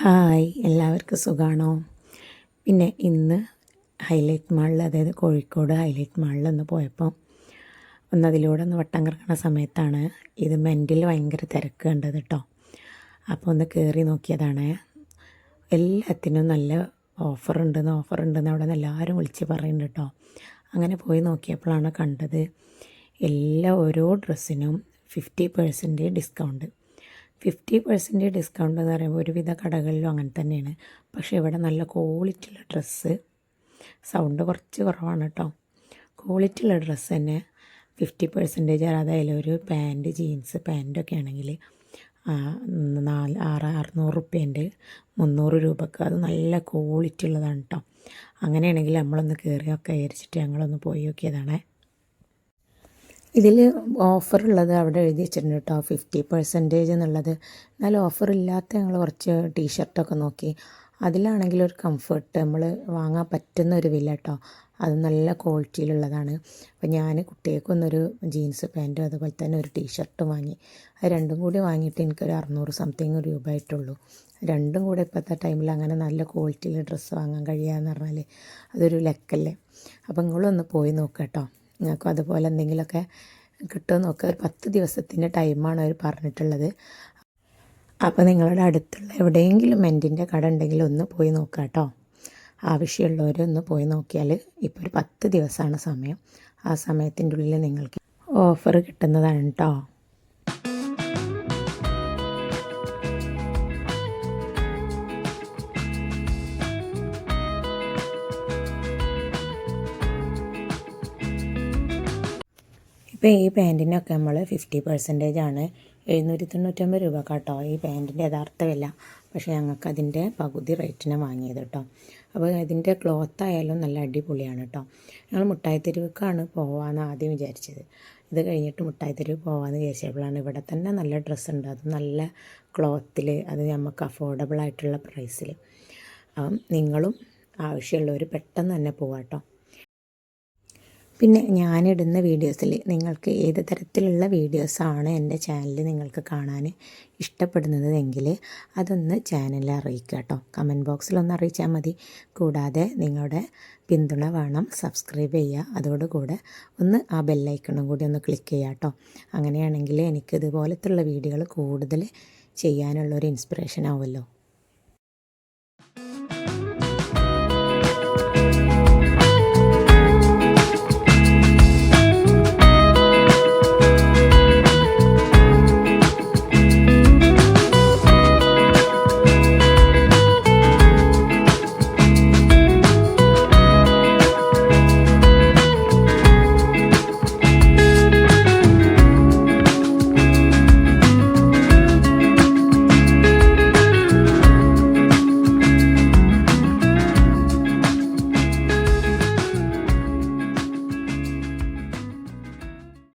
Hi എല്ലാവർക്കും സുഖമാണോ പിന്നെ ഇന്ന് ഹൈലൈറ്റ് മാളിൽ അതായത് കോഴിക്കോട് ഹൈലൈറ്റ് മാളിൽ ഒന്ന് പോയപ്പോൾ ഒന്ന് അതിലൂടെ ഒന്ന് വട്ടം കറങ്ങുന്ന സമയത്താണ് ഇത് മെന്റിൽ ഭയങ്കര തിരക്ക് കണ്ടത് കേട്ടോ അപ്പോൾ ഒന്ന് കയറി നോക്കിയതാണ്. എല്ലാത്തിനും നല്ല ഓഫർ ഉണ്ടെന്ന് അവിടെ നിന്ന് എല്ലാവരും വിളിച്ച് പറയുന്നുണ്ട് കേട്ടോ അങ്ങനെ പോയി നോക്കിയപ്പോഴാണ് കണ്ടത്. എല്ലാ ഓരോ ഡ്രസ്സിനും fifty percent discount. Fifty percent discount എന്ന് പറയുമ്പോൾ ഒരുവിധ കടകളിലും അങ്ങനെ തന്നെയാണ്. പക്ഷേ ഇവിടെ നല്ല ക്വാളിറ്റിയുള്ള ഡ്രസ്സ് സൗണ്ട് കുറച്ച് കുറവാണ് കേട്ടോ. ക്വാളിറ്റിയുള്ള ഡ്രസ്സ് തന്നെ ഫിഫ്റ്റി പെർസെന്റേജ് അതായത് ഒരു പാന്റ് ജീൻസ് പാന്റൊക്കെ ആണെങ്കിൽ നാല് ആറ് അറുന്നൂറ് റുപ്യേന്റെ മുന്നൂറ് രൂപക്ക് അത് നല്ല ക്വാളിറ്റി ഉള്ളതാണ് കേട്ടോ. അങ്ങനെയാണെങ്കിൽ നമ്മളൊന്ന് കയറിയൊക്കെ വിചാരിച്ചിട്ട് ഞങ്ങളൊന്ന് പോയി നോക്കിയതാണേ. ഇതിൽ ഓഫർ ഉള്ളത് അവിടെ എഴുതി വെച്ചിട്ടുണ്ട് കേട്ടോ. ഫിഫ്റ്റി പെർസെന്റേജ് എന്നുള്ളത്. എന്നാലും ഓഫർ ഇല്ലാത്ത ഞങ്ങൾ കുറച്ച് ടീഷർട്ടൊക്കെ നോക്കി. അതിലാണെങ്കിൽ ഒരു കംഫർട്ട് നമ്മൾ വാങ്ങാൻ പറ്റുന്ന ഒരു വില കേട്ടോ. അത് നല്ല ക്വാളിറ്റിയിലുള്ളതാണ് അപ്പോൾ ഞാൻ കുട്ടികൾക്കൊന്നൊരു ജീൻസ് പാന്റും അതുപോലെ തന്നെ ഒരു ടീഷർട്ടും വാങ്ങി. അത് രണ്ടും കൂടി വാങ്ങിയിട്ട് എനിക്കൊരു അറുന്നൂറ് സംതിങ് രൂപ ആയിട്ടുള്ളൂ. രണ്ടും കൂടെ ഇപ്പോഴത്തെ ടൈമിൽ അങ്ങനെ നല്ല ക്വാളിറ്റിയിൽ ഡ്രസ്സ് വാങ്ങാൻ കഴിയുക പറഞ്ഞാൽ അതൊരു ലക്കല്ലേ. അപ്പോൾ നിങ്ങളൊന്ന് പോയി നോക്കാം കേട്ടോ. നിങ്ങൾക്കും അതുപോലെ എന്തെങ്കിലുമൊക്കെ കിട്ടുമോ നോക്കുക ഒരു പത്ത് ദിവസത്തിന്റെ ടൈമാണ് അവർ പറഞ്ഞിട്ടുള്ളത്. അപ്പോൾ നിങ്ങളുടെ അടുത്തുള്ള എവിടെയെങ്കിലും മെന്റിന്റെ കട ഉണ്ടെങ്കിൽ ഒന്ന് പോയി നോക്കാം കേട്ടോ. ആവശ്യമുള്ളവർ ഒന്ന് പോയി നോക്കിയാൽ ഇപ്പോൾ ഒരു പത്ത് ദിവസമാണ് സമയം. ആ സമയത്തിന്റെ ഉള്ളിൽ നിങ്ങൾക്ക് ഓഫർ കിട്ടുന്നതാണ് കേട്ടോ. ഇപ്പോൾ ഈ പാന്റിനൊക്കെ നമ്മൾ ഫിഫ്റ്റി പെർസെന്റേജ് ആണ്. എഴുന്നൂറ്റി തൊണ്ണൂറ്റൊമ്പത് രൂപ കേട്ടോ ഈ പാന്റിന്റെ യഥാർത്ഥ വില. പക്ഷേ ഞങ്ങൾക്ക് അതിന്റെ പകുതി റേറ്റിന് വാങ്ങിയത് കേട്ടോ. അപ്പോൾ ഇതിന്റെ ക്ലോത്ത് ആയാലും നല്ല അടിപൊളിയാണ് കേട്ടോ. ഞങ്ങൾ മുട്ടായിത്തെരുവുക്കാണ് പോകാമെന്ന് ആദ്യം വിചാരിച്ചത്. ഇത് കഴിഞ്ഞിട്ട് മുട്ടായിത്തെരുവ് പോകാമെന്ന് വിചാരിച്ചപ്പോഴാണ് ഇവിടെ തന്നെ നല്ല ഡ്രസ്സ് ഉണ്ട്. അത് നല്ല ക്ലോത്തിൽ അത് നമുക്ക് അഫോർഡബിൾ ആയിട്ടുള്ള പ്രൈസിൽ. അപ്പം നിങ്ങളും ആവശ്യമുള്ളവർ പെട്ടെന്ന് തന്നെ പോകാം കേട്ടോ. പിന്നെ ഞാനിടുന്ന വീഡിയോസിൽ നിങ്ങൾക്ക് ഏത് തരത്തിലുള്ള വീഡിയോസാണ് എന്റെ ചാനലിൽ നിങ്ങൾക്ക് കാണാൻ ഇഷ്ടപ്പെടുന്നത് എങ്കിൽ അതൊന്ന് ചാനലിൽ അറിയിക്കുക കേട്ടോ കമന്റ് ബോക്സിലൊന്ന് അറിയിച്ചാൽ മതി. കൂടാതെ നിങ്ങളുടെ പിന്തുണ വേണം സബ്സ്ക്രൈബ് ചെയ്യുക. അതോടുകൂടെ ഒന്ന് ആ ബെല്ലൈക്കണും കൂടി ഒന്ന് ക്ലിക്ക് ചെയ്യുക കേട്ടോ. അങ്ങനെയാണെങ്കിൽ എനിക്ക് ഇതുപോലത്തുള്ള വീഡിയോകൾ കൂടുതൽ ചെയ്യാനുള്ളൊരു ഇൻസ്പിറേഷൻ ആവുമല്ലോ.